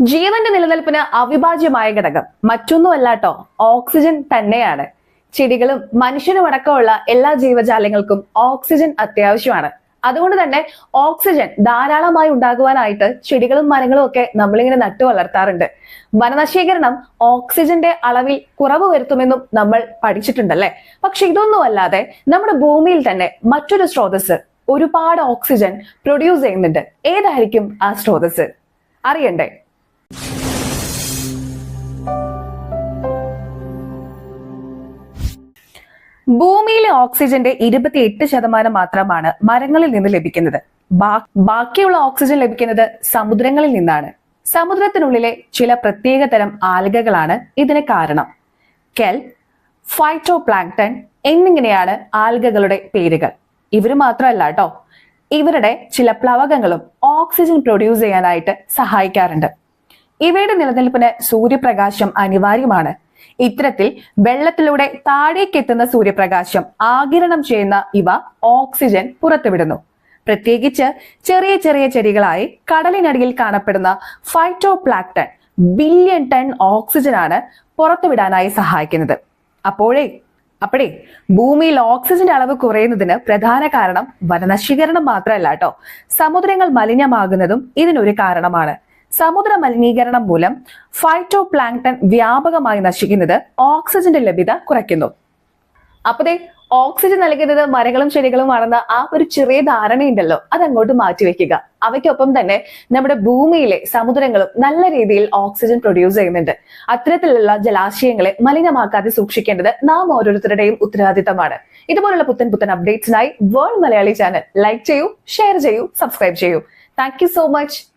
ജീവന്റെ നിലനിൽപ്പിന് അവിഭാജ്യമായ ഘടകം മറ്റൊന്നുമല്ലാട്ടോ ഓക്സിജൻ തന്നെയാണ്. ചെടികളും മനുഷ്യനും അടക്കമുള്ള എല്ലാ ജീവജാലങ്ങൾക്കും ഓക്സിജൻ അത്യാവശ്യമാണ്. അതുകൊണ്ട് തന്നെ ഓക്സിജൻ ധാരാളമായി ഉണ്ടാകുവാനായിട്ട് ചെടികളും മരങ്ങളും ഒക്കെ നമ്മളിങ്ങനെ നട്ടു വളർത്താറുണ്ട്. വനനശീകരണം ഓക്സിജന്റെ അളവിൽ കുറവ് വരുത്തുമെന്നും നമ്മൾ പഠിച്ചിട്ടുണ്ടല്ലേ? പക്ഷെ ഇതൊന്നും അല്ലാതെ നമ്മുടെ ഭൂമിയിൽ തന്നെ മറ്റൊരു സ്രോതസ് ഒരുപാട് ഓക്സിജൻ പ്രൊഡ്യൂസ് ചെയ്യുന്നുണ്ട്. ഏതായിരിക്കും ആ സ്രോതസ് അറിയണ്ടേ? ഭൂമിയിലെ ഓക്സിജന്റെ ഇരുപത്തിയെട്ട് ശതമാനം മാത്രമാണ് മരങ്ങളിൽ നിന്ന് ലഭിക്കുന്നത്. ബാക്കിയുള്ള ഓക്സിജൻ ലഭിക്കുന്നത് സമുദ്രങ്ങളിൽ നിന്നാണ്. സമുദ്രത്തിനുള്ളിലെ ചില പ്രത്യേക തരം ആൽഗകളാണ് ഇതിന് കാരണം. കെൽ ഫൈറ്റോ പ്ലാങ്ടൺ എന്നിങ്ങനെയാണ് ആൽഗകളുടെ പേരുകൾ. ഇവർ മാത്രമല്ല കേട്ടോ ഇവരുടെ ചില പ്ലവകങ്ങളും ഓക്സിജൻ പ്രൊഡ്യൂസ് ചെയ്യാനായിട്ട് സഹായിക്കാറുണ്ട്. ഇവയുടെ നിലനിൽപ്പിന് സൂര്യപ്രകാശം അനിവാര്യമാണ്. ഇത്തരത്തിൽ വെള്ളത്തിലൂടെ താഴേക്കെത്തുന്ന സൂര്യപ്രകാശം ആകിരണം ചെയ്യുന്ന ഇവ ഓക്സിജൻ പുറത്തുവിടുന്നു. പ്രത്യേകിച്ച് ചെറിയ ചെറിയ ചെടികളായി കടലിനടിയിൽ കാണപ്പെടുന്ന ഫൈറ്റോപ്ലാക്ടൺ ബില്യൺ ടൺ ഓക്സിജനാണ് പുറത്തുവിടാനായി സഹായിക്കുന്നത്. അപ്പോഴേ അപ്പോഴേ ഭൂമിയിൽ ഓക്സിജന്റെ അളവ് കുറയുന്നതിന് പ്രധാന കാരണം വനനശീകരണം മാത്രമല്ല കേട്ടോ. സമുദ്രങ്ങൾ മലിനമാകുന്നതും ഇതിനൊരു കാരണമാണ്. സമുദ്ര മലിനീകരണം മൂലം ഫൈറ്റോ പ്ലാങ്ടൺ വ്യാപകമായി നശിക്കുന്നത് ഓക്സിജന്റെ ലഭ്യത കുറയ്ക്കുന്നു. അപ്പതേ ഓക്സിജൻ നൽകുന്നത് മരങ്ങളും ചെടികളും വളർന്ന ആ ഒരു ചെറിയ ധാരണയുണ്ടല്ലോ. അത് അങ്ങോട്ട് മാറ്റിവെക്കുക അവയ്ക്കൊപ്പം തന്നെ നമ്മുടെ ഭൂമിയിലെ സമുദ്രങ്ങളും നല്ല രീതിയിൽ ഓക്സിജൻ പ്രൊഡ്യൂസ് ചെയ്യുന്നുണ്ട്. അത്തരത്തിലുള്ള ജലാശയങ്ങളെ മലിനമാക്കാതെ സൂക്ഷിക്കേണ്ടത് നാം ഓരോരുത്തരുടെയും ഉത്തരവാദിത്തമാണ് ഇതുപോലുള്ള പുത്തൻ പുത്തൻ അപ്ഡേറ്റ്സിനായി വേൾഡ് മലയാളി ചാനൽ ലൈക്ക് ചെയ്യൂ ഷെയർ ചെയ്യൂ സബ്സ്ക്രൈബ് ചെയ്യൂ. Thank so much